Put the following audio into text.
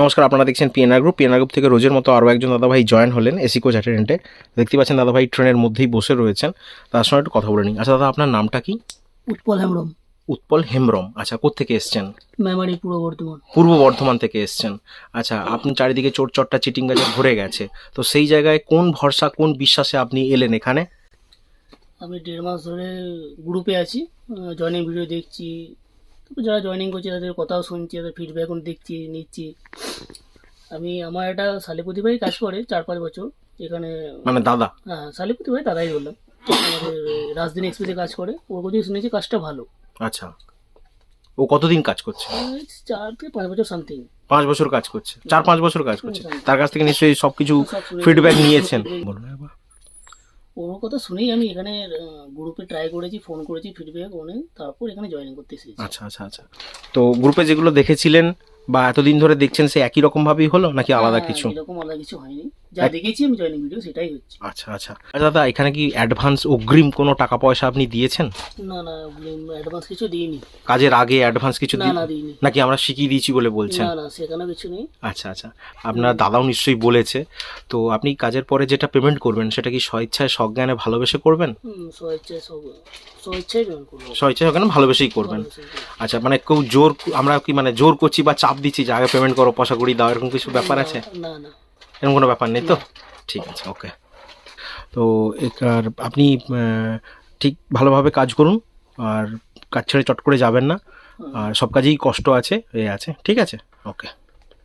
নমস্কার আপনারা দেখছেন পিএনআর গ্রুপ পিএনআর গ্রুপ থেকে রোজের মতো আরও একজন দাদাভাই জয়েন হলেন এসি কোচ অ্যাটেন্ডেন্টে দেখতে পাচ্ছেন দাদাভাই ট্রেনের মধ্যেই বসে রয়েছেন। তার সঙ্গে একটু কথা বলে নিই। আচ্ছা দাদা আপনার নামটা কি? উৎপল হেমব্রম। উৎপল হেমব্রম। আচ্ছা কোত্থেকে এসছেন? মেমারি পূর্ব বর্ধমান। পূর্ব বর্ধমান থেকে এসছেন। আচ্ছা আপনি চারিদিকে চোর চট্টা চিটিং গাছে ভরে গেছে। তো সেই জায়গায় কোন ভরসা কোন বিশ্বাসে আপনি এলেন এখানে? আমি দেড় মাস ধরে গ্রুপে আছি। জয়নিং ভিডিও দেখছি। তারপর যারা জয়নিং করছে তাদের কথাও শুনছি তাদের ফিডব্যাকও দেখছি নিচ্ছি। আমি আমার একটা শালিপতি ভাই কাজ করে চার পাঁচ বছর। এখানে মানে দাদা? হ্যাঁ শালিপতি ভাই দাদাই বললাম। আমাদের রাজধানী এক্সপ্রেসে কাজ করে। ওর কাছে শুনেছি কাজটা ভালো। আচ্ছা। ও কতদিন কাজ করছে? চার থেকে পাঁচ বছর সামথিং পাঁচ বছর কাজ করছে। চার পাঁচ বছর কাজ করছে। তার কাছ থেকে নিশ্চয়ই সব কিছু ফিডব্যাক নিয়েছেন। বলুন একবার। ওর কথা শুনেই আমি এখানে গ্রুপে ট্রাই করেছি ফোন করেছি ফিডব্যাক অনেক। তারপর এখানে জয়েন করতে এসেছি। আচ্ছা আচ্ছা আচ্ছা। তো গ্রুপে যেগুলো দেখেছিলেন বা এতদিন ধরে দেখছেন সে একই রকম ভাবেই হলো নাকি আলাদা কিছু? এরকম আলাদা কিছু হয়নি। যা দেখেছি আমি জয়েনিং ভিডিও সেটাই হচ্ছে। আচ্ছা আচ্ছা। আচ্ছা দাদা এখানে কি অ্যাডভান্স অগ্রিম কোনো টাকা পয়সা আপনি দিয়েছেন? না না অ্যাডভান্স কিছু দিইনি। কাজের আগে অ্যাডভান্স কিছু না না দিইনি। নাকি আমরা শিখিয়ে দিয়েছি বলে বলছেন? না না সেখানে কিছু নেই। আচ্ছা আচ্ছা। আপনার দাদাও নিশ্চয়ই বলেছে। তো আপনি কাজের পরে যেটা পেমেন্ট করবেন সেটা কি স্বেচ্ছায় সজ্ঞানে ভালোবেসে করবেন? হুম স্বেচ্ছায় সব স্বেচ্ছায় জয়েন করব। স্বেচ্ছায় সজ্ঞানে ভালোবেসেই করবেন। আচ্ছা মানে কেউ জোর আমরা কি মানে জোর করছি বা চাপ দিচ্ছি যে আগে পেমেন্ট করো পয়সা করি দাও এরকম কিছু ব্যাপার আছে? না না। এরকম কোনো ব্যাপার নেই তো? ঠিক আছে ওকে তো আর আপনি ঠিক ভালোভাবে কাজ করুন আর কাজ ছেড়ে চট করে যাবেন না। আর সব কাজেই কষ্ট আছে এ আছে ঠিক আছে? ওকে